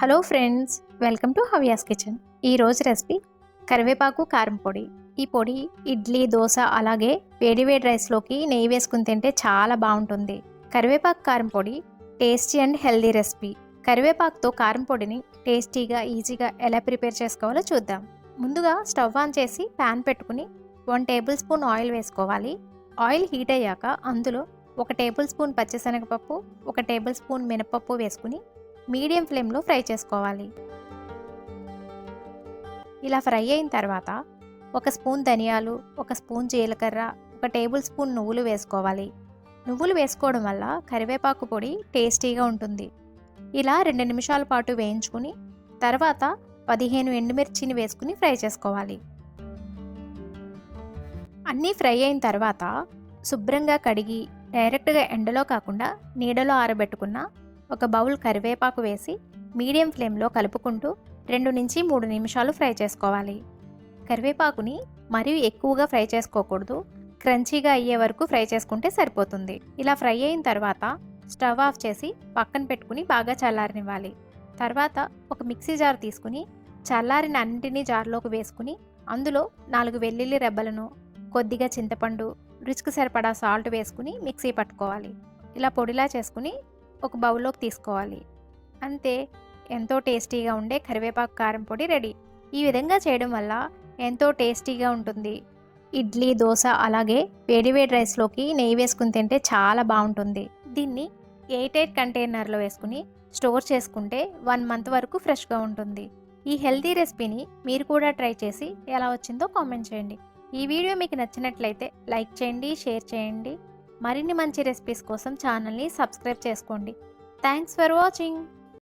Hello friends welcome to Havyas kitchen. ఈ రోజు recipe కరివేపాకు కారం పొడి. ఈ పొడి ఇడ్లీ దోశ అలాగే వేడివేడి రైస్లోకి నెయ్యి వేసుకుని తింటే చాలా బాగుంటుంది. కరివేపాకు కారం పొడి టేస్టీ అండ్ హెల్దీ రెసిపీ. కరివేపాకుతో కారం పొడిని టేస్టీగా ఈజీగా ఎలా ప్రిపేర్ చేసుకోవాలో చూద్దాం. ముందుగా స్టవ్ ఆన్ చేసి ప్యాన్ పెట్టుకుని వన్ టేబుల్ స్పూన్ ఆయిల్ వేసుకోవాలి. ఆయిల్ హీట్ అయ్యాక అందులో ఒక టేబుల్ స్పూన్ పచ్చిశనగపప్పు ఒక టేబుల్ స్పూన్ మినపప్పు వేసుకుని మీడియం ఫ్లేమ్లో ఫ్రై చేసుకోవాలి. ఇలా ఫ్రై అయిన తర్వాత ఒక స్పూన్ ధనియాలు ఒక స్పూన్ జీలకర్ర ఒక టేబుల్ స్పూన్ నువ్వులు వేసుకోవాలి. నువ్వులు వేసుకోవడం వల్ల కరివేపాకు పొడి టేస్టీగా ఉంటుంది. ఇలా రెండు నిమిషాల పాటు వేయించుకుని తర్వాత పదిహేను ఎండుమిర్చిని వేసుకుని ఫ్రై చేసుకోవాలి. అన్నీ ఫ్రై అయిన తర్వాత శుభ్రంగా కడిగి డైరెక్ట్గా ఎండలో కాకుండా నీడలో ఆరబెట్టుకున్న ఒక బౌల్ కరివేపాకు వేసి మీడియం ఫ్లేమ్లో కలుపుకుంటూ రెండు నుంచి మూడు నిమిషాలు ఫ్రై చేసుకోవాలి. కరివేపాకుని మరీ ఎక్కువగా ఫ్రై చేసుకోకూడదు. క్రంచీగా అయ్యే వరకు ఫ్రై చేసుకుంటే సరిపోతుంది. ఇలా ఫ్రై అయిన తర్వాత స్టవ్ ఆఫ్ చేసి పక్కన పెట్టుకుని బాగా చల్లారనివ్వాలి. తర్వాత ఒక మిక్సీ జార్ తీసుకుని చల్లారిన అన్నింటినీ జార్లోకి వేసుకుని అందులో నాలుగు వెల్లుల్లి రెబ్బలను కొద్దిగా చింతపండు రుచికి సరిపడా సాల్ట్ వేసుకుని మిక్సీ పట్టుకోవాలి. ఇలా పొడిలా చేసుకుని ఒక బౌల్లోకి తీసుకోవాలి. అంతే. ఎంతో టేస్టీగా ఉండే కరివేపాకు కారం పొడి రెడీ. ఈ విధంగా చేయడం వల్ల ఎంతో టేస్టీగా ఉంటుంది. ఇడ్లీ దోశ అలాగే వేడివేడి రైస్లోకి నెయ్యి వేసుకుని తింటే చాలా బాగుంటుంది. దీన్ని ఎయిట్ ఎయిట్ కంటైనర్లో వేసుకుని స్టోర్ చేసుకుంటే వన్ మంత్ వరకు ఫ్రెష్గా ఉంటుంది. ఈ హెల్తీ రెసిపీని మీరు కూడా ట్రై చేసి ఎలా వచ్చిందో కామెంట్ చేయండి. ఈ వీడియో మీకు నచ్చినట్లయితే లైక్ చేయండి షేర్ చేయండి. మరిన్ని మంచి రెసిపీస్ కోసం ఛానల్ని సబ్స్క్రైబ్ చేసుకోండి. Thanks for watching